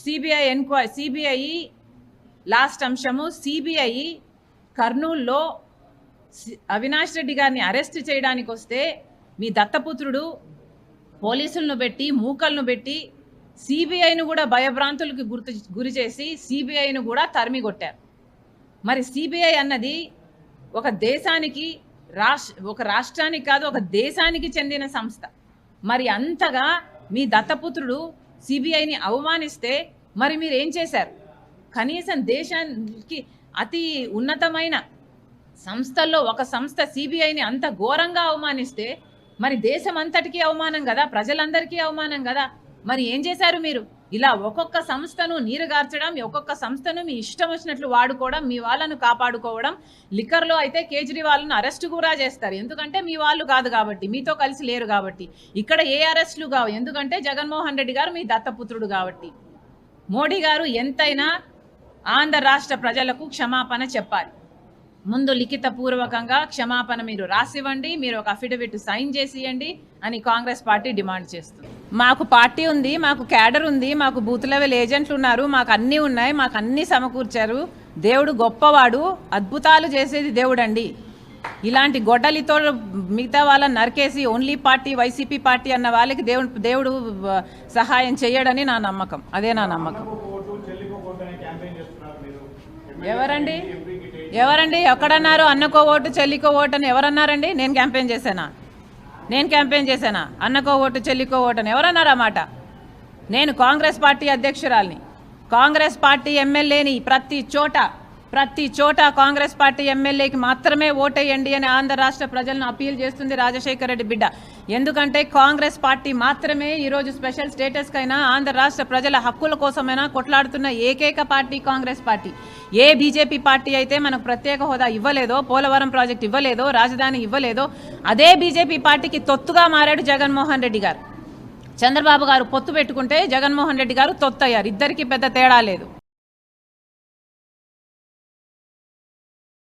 CBI enquiry CBI last అంశము CBI కర్నూల్లో అవినాష్ రెడ్డి గారిని అరెస్ట్ చేయడానికి వస్తే మీ దత్తపుత్రుడు పోలీసులను పెట్టి మూకలను పెట్టి సిబిఐను కూడా భయభ్రాంతులకు గుర్తు గురి చేసి సిబిఐను కూడా తరిమి కొట్టారు. మరి సిబిఐ అన్నది ఒక దేశానికి రాష్ట్ర ఒక రాష్ట్రానికి కాదు ఒక దేశానికి చెందిన సంస్థ. మరి అంతగా మీ దత్తపుత్రుడు సిబిఐని అవమానిస్తే మరి మీరు ఏం చేశారు? కనీసం దేశానికి అతి ఉన్నతమైన సంస్థల్లో ఒక సంస్థ సిబిఐని అంత ఘోరంగా అవమానిస్తే మరి దేశం అంతటికీ అవమానం కదా? ప్రజలందరికీ అవమానం కదా? మరి ఏం చేశారు మీరు? ఇలా ఒక్కొక్క సంస్థను నీరుగార్చడం ఒక్కొక్క సంస్థను మీ ఇష్టం వచ్చినట్లు వాడుకోవడం మీ వాళ్ళను కాపాడుకోవడం లిక్కర్లో అయితే కేజ్రీవాల్ను అరెస్ట్ కూడా చేస్తారు. ఎందుకంటే మీ వాళ్ళు కాదు కాబట్టి మీతో కలిసి లేరు కాబట్టి. ఇక్కడ ఏ అరెస్టులు కావు. ఎందుకంటే జగన్మోహన్ రెడ్డి గారు మీ దత్తపుత్రుడు కాబట్టి. మోడీ గారు ఎంతైనా ఆంధ్ర రాష్ట్ర ప్రజలకు క్షమాపణ చెప్పాలి. ముందు లిఖిత పూర్వకంగా క్షమాపణ మీరు రాసివ్వండి మీరు ఒక అఫిడవిట్ సైన్ చేసి అని కాంగ్రెస్ పార్టీ డిమాండ్ చేస్తుంది. మాకు పార్టీ ఉంది మాకు క్యాడర్ ఉంది మాకు బూత్ లెవెల్ ఏజెంట్లు ఉన్నారు మాకు అన్నీ ఉన్నాయి మాకు అన్నీ సమకూర్చారు. దేవుడు గొప్పవాడు అద్భుతాలు చేసేది దేవుడండి. ఇలాంటి గొడ్డలితో మిగతా వాళ్ళని నరికేసి ఓన్లీ పార్టీ వైసీపీ పార్టీ అన్న వాళ్ళకి దేవుడు దేవుడు సహాయం చేయడని నా నమ్మకం. అదే నా నమ్మకం ఓటు చెల్లికో ఓటు అనే క్యాంపెయిన్ చేస్తున్నారు మీరు ఎవరండి? ఎవరండి? ఎక్కడన్నారు? అన్నకో ఓటు చెల్లికో ఓటు అని ఎవరన్నారండి? నేను క్యాంపెయిన్ చేశానా? నేను క్యాంపెయిన్ చేశానా? అన్నకో ఓటు చెల్లికో ఓటు అని ఎవరన్నారు ఆ మాట? నేను కాంగ్రెస్ పార్టీ అధ్యక్షురాల్ని. కాంగ్రెస్ పార్టీ ఎమ్మెల్యేని ప్రతి చోట ప్రతి చోట కాంగ్రెస్ పార్టీ ఎమ్మెల్యేకి మాత్రమే ఓటేయండి అని ఆంధ్ర రాష్ట్ర ప్రజలను అప్పీల్ చేస్తుంది రాజశేఖర రెడ్డి బిడ్డ. ఎందుకంటే కాంగ్రెస్ పార్టీ మాత్రమే ఈరోజు స్పెషల్ స్టేటస్కైనా ఆంధ్ర రాష్ట్ర ప్రజల హక్కుల కోసమైనా కొట్లాడుతున్న ఏకైక పార్టీ కాంగ్రెస్ పార్టీ. ఏ బీజేపీ పార్టీ అయితే మనకు ప్రత్యేక హోదా ఇవ్వలేదో పోలవరం ప్రాజెక్ట్ ఇవ్వలేదో రాజధాని ఇవ్వలేదో అదే బీజేపీ పార్టీకి తొత్తుగా మారాడు జగన్మోహన్ రెడ్డి గారు. చంద్రబాబు గారు పొత్తు పెట్టుకుంటే జగన్మోహన్ రెడ్డి గారు తొత్తయ్యారు. ఇద్దరికి పెద్ద తేడా లేదు.